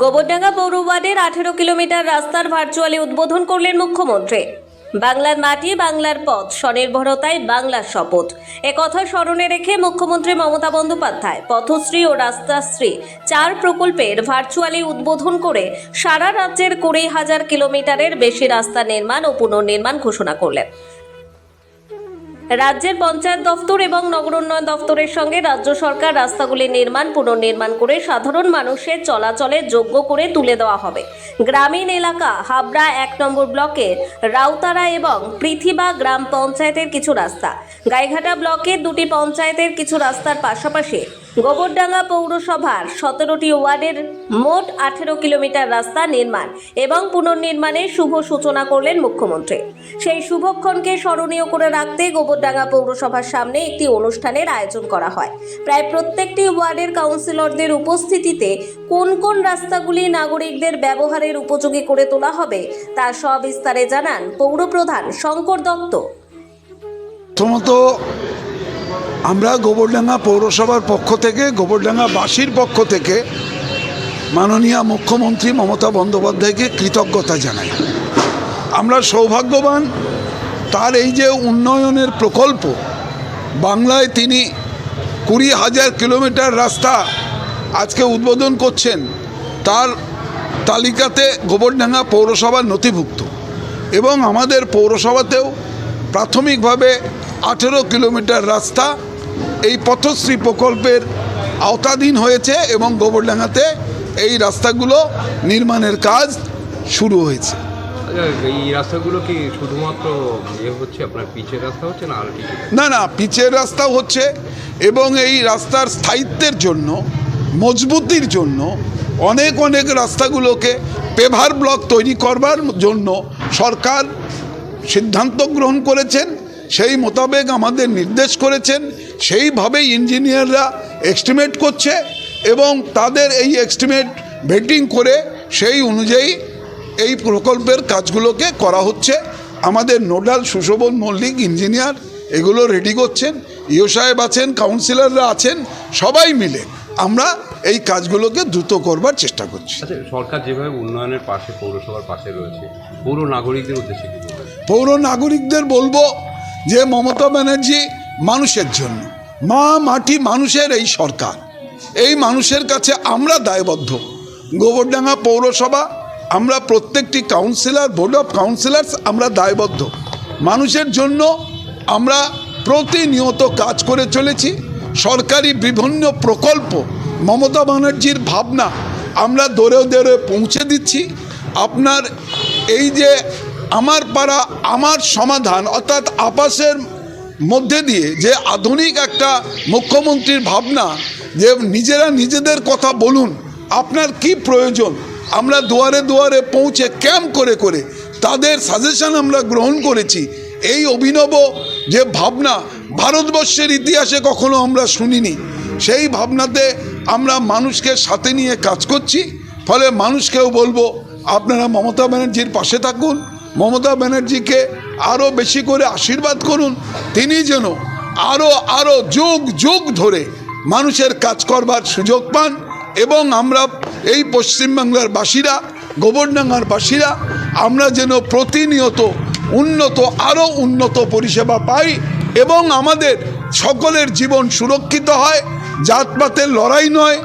গোবরডাঙ্গা পৌর ওয়ার্ডের আঠেরো কিলোমিটার রাস্তার ভার্চুয়ালি উদ্বোধন করলেন মুখ্যমন্ত্রী। বাংলার মাটি, বাংলার পথ স্বনির্ভরতায় বাংলার শপথ। একথা স্মরণে রেখে মুখ্যমন্ত্রী মমতা বন্দ্যোপাধ্যায়, পথশ্রী ও রাস্তাশ্রী চার প্রকল্পের ভার্চুয়ালি উদ্বোধন করে সারা রাজ্যের কুড়ি হাজার কিলোমিটারের বেশি রাস্তা নির্মাণ ও পুনর্নির্মাণ ঘোষণা করলেন। রাজ্যের পঞ্চায়েত দফতর এবং নগর উন্নয়ন দফতরের সঙ্গে রাজ্য সরকার রাস্তাগুলি নির্মাণ, পুনর্নির্মাণ করে সাধারণ মানুষের চলাচলে যোগ্য করে তুলে দেওয়া হবে। গ্রামীণ এলাকা, হাবড়া এক নম্বর ব্লকে, রাউতারা এবং পৃথিবা গ্রাম পঞ্চায়েতের কিছু রাস্তা। গাইঘাটা ব্লকের দুটি পঞ্চায়েতের কিছু রাস্তার পাশাপাশি গোবরডাঙ্গা পৌরসভার সতেরোটি ওয়ার্ডের মোট আঠেরো কিলোমিটার রাস্তা নির্মাণ এবং পুনর্নির্মাণের শুভ সূচনা করলেন মুখ্যমন্ত্রী। সেই শুভক্ষণকে স্মরণীয় করে রাখতে গোবরডাঙ্গা পৌরসভার সামনে একটি অনুষ্ঠানের আয়োজন করা হয়। প্রায় প্রত্যেকটি ওয়ার্ডের কাউন্সিলরদের উপস্থিতিতে কোন কোন রাস্তাগুলি নাগরিকদের ব্যবহারের উপযোগী করে তোলা হবে, তা সবিস্তারে জানান পৌরপ্রধান শঙ্কর দত্ত। প্রথমত আমরা গোবরডাঙ্গা পৌরসভার পক্ষ থেকে, গোবরডাঙ্গাবাসীর পক্ষ থেকে মাননীয় মুখ্যমন্ত্রী মমতা বন্দ্যোপাধ্যায়কে কৃতজ্ঞতা জানাই। আমরা সৌভাগ্যবান, তার এই যে উন্নয়নের প্রকল্প, বাংলায় তিনি কুড়ি হাজার কিলোমিটার রাস্তা আজকে উদ্বোধন করছেন, তার তালিকাতে গোবরডাঙ্গা পৌরসভা নথিভুক্ত এবং আমাদের পৌরসভাতেও প্রাথমিকভাবে আঠেরো কিলোমিটার রাস্তা এই পথশ্রী প্রকল্পের আওতাধীন হয়েছে এবং গোবরডাঙ্গাতে এই রাস্তাগুলো নির্মাণের কাজ শুরু হয়েছে। এই রাস্তাগুলো কি শুধুমাত্র হচ্ছে আপনার পিচের রাস্তা হচ্ছে না আর না না পিচের রাস্তা হচ্ছে এবং এই রাস্তার স্থায়িত্বের জন্য মজবুতির জন্য অনেক অনেক রাস্তাগুলোকে পেভার ব্লক তৈরি করবার জন্য সরকার সিদ্ধান্ত গ্রহণ করেছেন। সেই মোতাবেক আমাদের নির্দেশ করেছেন সেইভাবেই ইঞ্জিনিয়াররা এস্টিমেট করছে এবং তাদের এই এস্টিমেট ভেটিং করে সেই অনুযায়ী এই প্রকল্পের কাজগুলোকে করা হচ্ছে। আমাদের নোডাল সুশোভন মল্লিক ইঞ্জিনিয়ার এগুলো রেডি করছেন ইও সাহেব আছেন কাউন্সিলররা আছেন সবাই মিলে আমরা এই কাজগুলোকে দ্রুত করবার চেষ্টা করছি। আচ্ছা সরকার যেভাবে উন্নয়নের পাশে পৌরসভার পাশে রয়েছে পৌর নাগরিকদের উদ্দেশ্যে পৌর নাগরিকদের বলব যে মমতা ব্যানার্জি মানুষের জন্য। মা মাটি মানুষের এই সরকার। এই মানুষের কাছে আমরা দায়বদ্ধ। গোবরডাঙ্গা পৌরসভা, আমরা প্রত্যেকটি কাউন্সিলর বোর্ড অফ কাউন্সিলর্স আমরা দায়বদ্ধ। মানুষের জন্য আমরা প্রতিনিয়ত কাজ করে চলেছি। সরকারি বিভিন্ন প্রকল্প, মমতা ব্যানার্জির ভাবনা আমরা দৌড়ে দৌড়ে পৌঁছে দিচ্ছি। আপনার এই যে আমার পাড়া, আমার সমাধান, অর্থাৎ আপাসের মধ্যে দিয়ে যে আধুনিক একটা মুখ্যমন্ত্রীর ভাবনা, যে নিজেরা নিজেদের কথা বলুন, আপনার কি প্রয়োজন? আমরা দুয়ারে দুয়ারে পৌঁছে ক্যাম্প করে করে তাদের সাজেশন আমরা গ্রহণ করেছি। এই অভিনব যে ভাবনা ভারতবর্ষের ইতিহাসে কখনো আমরা শুনিনি। সেই ভাবনাতে আমরা মানুষকে সাথে নিয়ে কাজ করছি। ফলে মানুষকেও বলব, আপনারা মমতা ব্যানার্জির পাশে থাকুন মমতা ব্যানার্জিকে আরও বেশি করে আশীর্বাদ করুন। তিনি যেন আরও আরও যুগ যুগ ধরে মানুষের কাজ করবার সুযোগ পান এবং আমরা এই পশ্চিমবাংলার বাসীরা গোবরডাঙ্গার বাসীরা আমরা যেন প্রতিনিয়ত উন্নত আরও উন্নত পরিষেবা পাই এবং আমাদের সকলের জীবন সুরক্ষিত হয় জাতপাতের লড়াই নয়।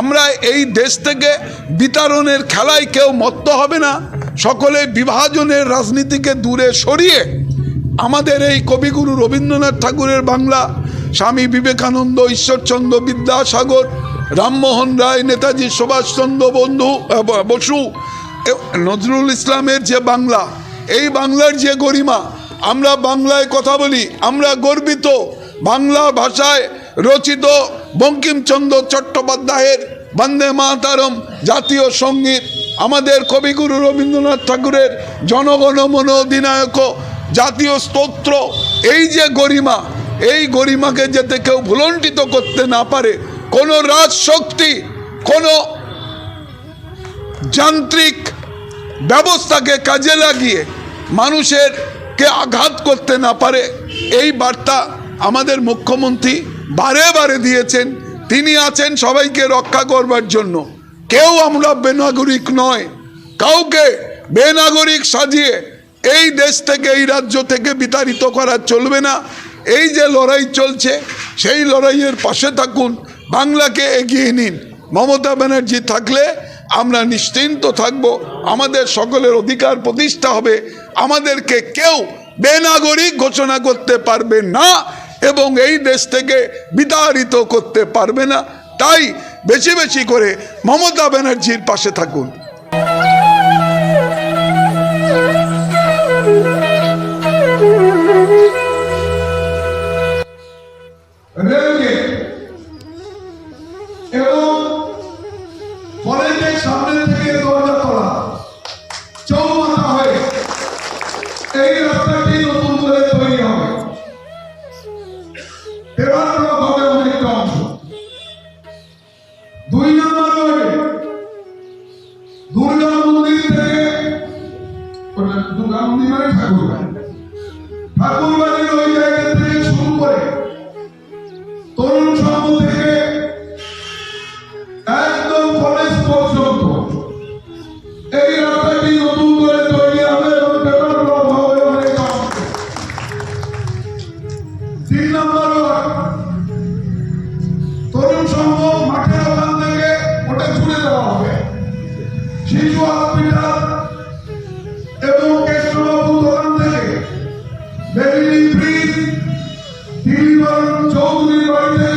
আমরা এই দেশ থেকে বিতরণের খেলায় কেউ মত্ত হবে না। সকলে বিভাজনের রাজনীতিকে দূরে সরিয়ে আমাদের এই কবিগুরু রবীন্দ্রনাথ ঠাকুরের বাংলা স্বামী বিবেকানন্দ, ঈশ্বরচন্দ্র বিদ্যাসাগর, রামমোহন রায়, নেতাজি সুভাষচন্দ্র বন্ধু বসু নজরুল ইসলামের যে বাংলা, এই বাংলার যে গরিমা, আমরা বাংলায় কথা বলি, আমরা গর্বিত বাংলা ভাষায় রচিত বঙ্কিমচন্দ্র চট্টোপাধ্যায়ের বন্দে মাতারম জাতীয় সংগীত। আমাদের কবিগুরু রবীন্দ্রনাথ ঠাকুরের জনগণ মন অধিনায়ক জাতীয় স্তোত্র, এই যে গরিমা, এই গরিমাকে যাতে কেউ ভুলণ্ঠিত করতে না পারে, কোনো রাজশক্তি, কোনো যান্ত্রিক ব্যবস্থাকে কাজে লাগিয়ে মানুষের কে আঘাত করতে না পারে, এই বার্তা আমাদের মুখ্যমন্ত্রী বারে বারে দিয়েছেন। তিনি আছেন সবাইকে রক্ষা করবার জন্য। কেউ আমরা বেনাগরিক নয়। কাউকে বেনাগরিক সাজিয়ে এই দেশ থেকে, এই রাজ্য থেকে বিতাড়িত করা চলবে না। এই যে লড়াই চলছে, সেই লড়াইয়ের পাশে থাকুন। বাংলাকে এগিয়ে নিন। মমতা ব্যানার্জি থাকলে আমরা নিশ্চিন্ত থাকব। আমাদের সকলের অধিকার প্রতিষ্ঠা হবে। আমাদেরকে কেউ বেনাগরিক ঘোষণা করতে পারবে না এবং এই দেশ থেকে বিতাড়িত করতে পারবে না। তাই বেশি বেশি করে মমতা ব্যানার্জির পাশে থাকুন। এবং সামনে Hold me right there.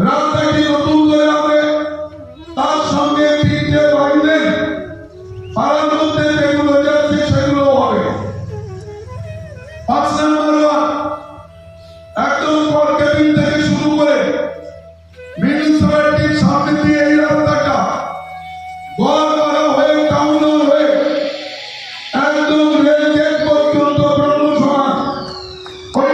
রাস্তাটি নতুন করে হবে। তার সঙ্গে তিনটে বাইলেন পাড়ার পাঁচ নম্বর একদম পর কেবিন থেকে শুরু করে মিউনিসিপ্যালিটির সামনে দিয়ে হয়ে, টাউন হয়ে, একদম রেল গেট পর্যন্ত ব্রহ্ম সমাজ ওই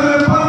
se.